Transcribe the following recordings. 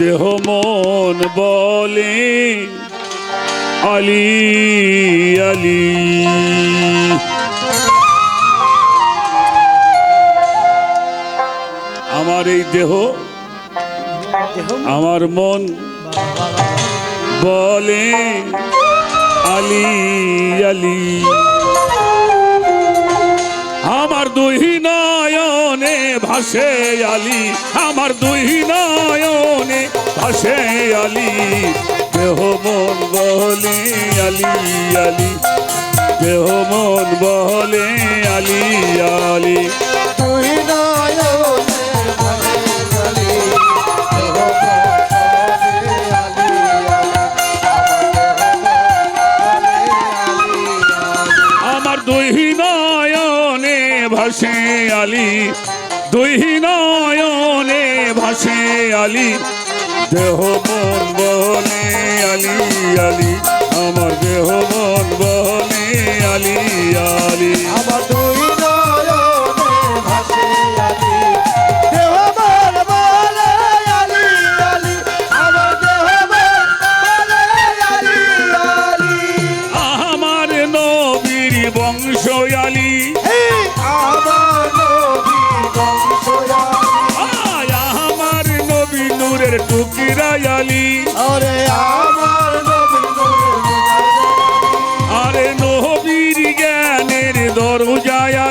দেহ মন বলে আলী আলী। আমার এই দেহ আমার মন বলে আলী আলী। আমার দুই নয়নে ভাসে আলি, আমার দুই নয়নে ভাসে আলি। দেহ মন বলে আলি আলি। দেহ মন বলে আলি আলি। ভাসে আলী। দুই নয়নে ভাসে আলী। দেহ মন বনে আলী আলী। আমার দেহ মন বনে আলি।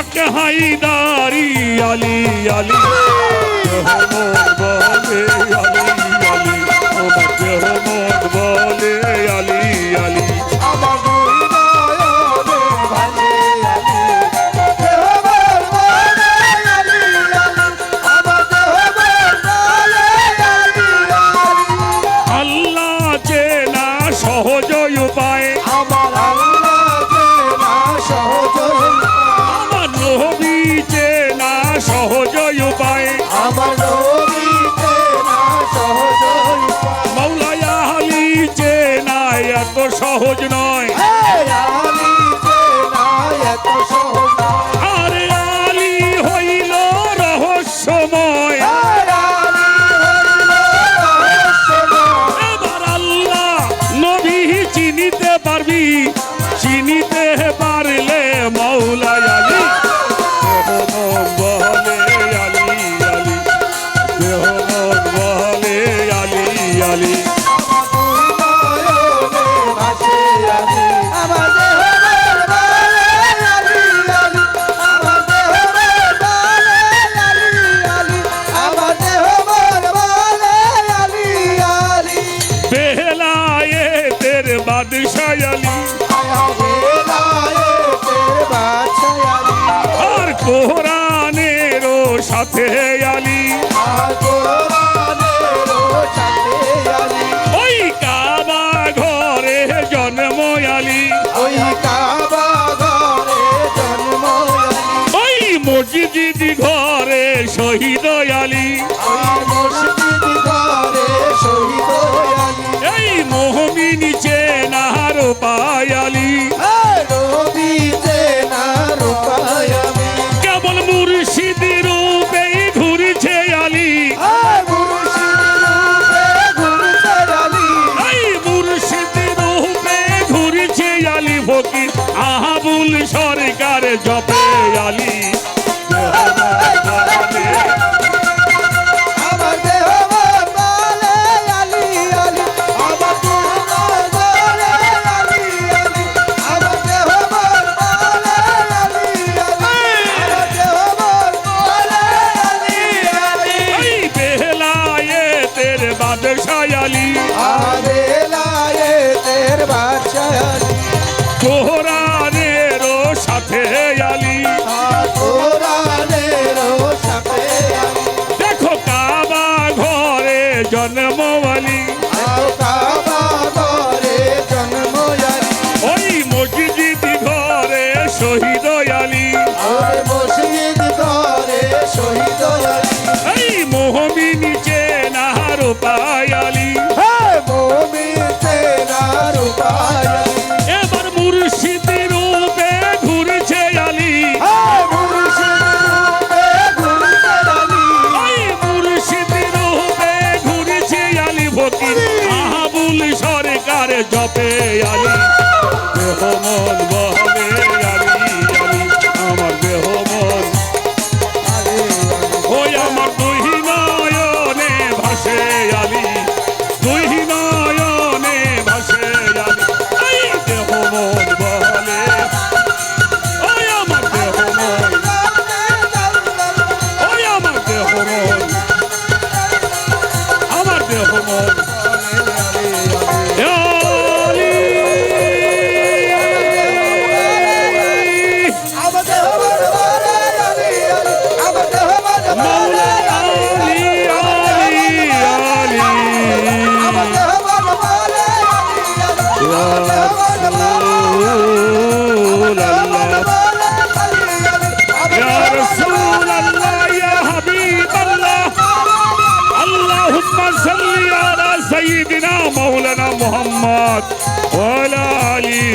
হক হাইদারি আলি আলি। মোর বাবে আলি। drop it. জন্ম বলি জপে আলি দেহ মন বহ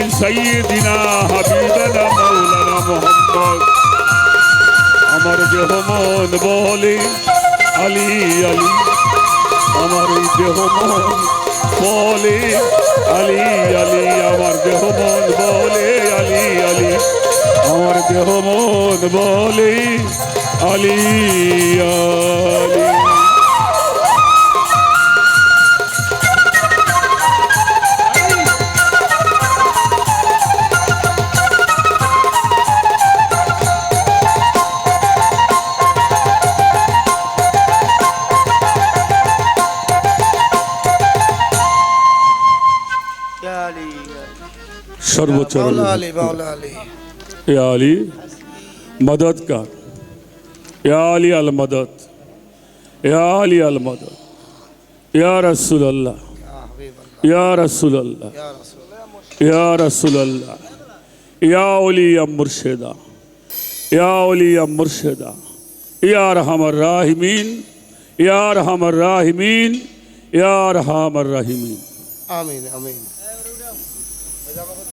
من سيدنا حبيبنا مولانا محمد আমার দেহ মন বলে আলী আলী। আমার এই দেহ মন বলে আলী আলী। আমার দেহ মন বলে আলী আলী। আমার দেহ মন বলে আলী আলী। चरण علی مولا علی یا علی مدد کر یا علی المدد یا علی المدد یا رسول اللہ یا رسول اللہ یا رسول اللہ یا علی مرشدہ یا علی مرشدہ یا رحم الراحمین یا رحم الراحمین یا رحم الراحمین آمین آمین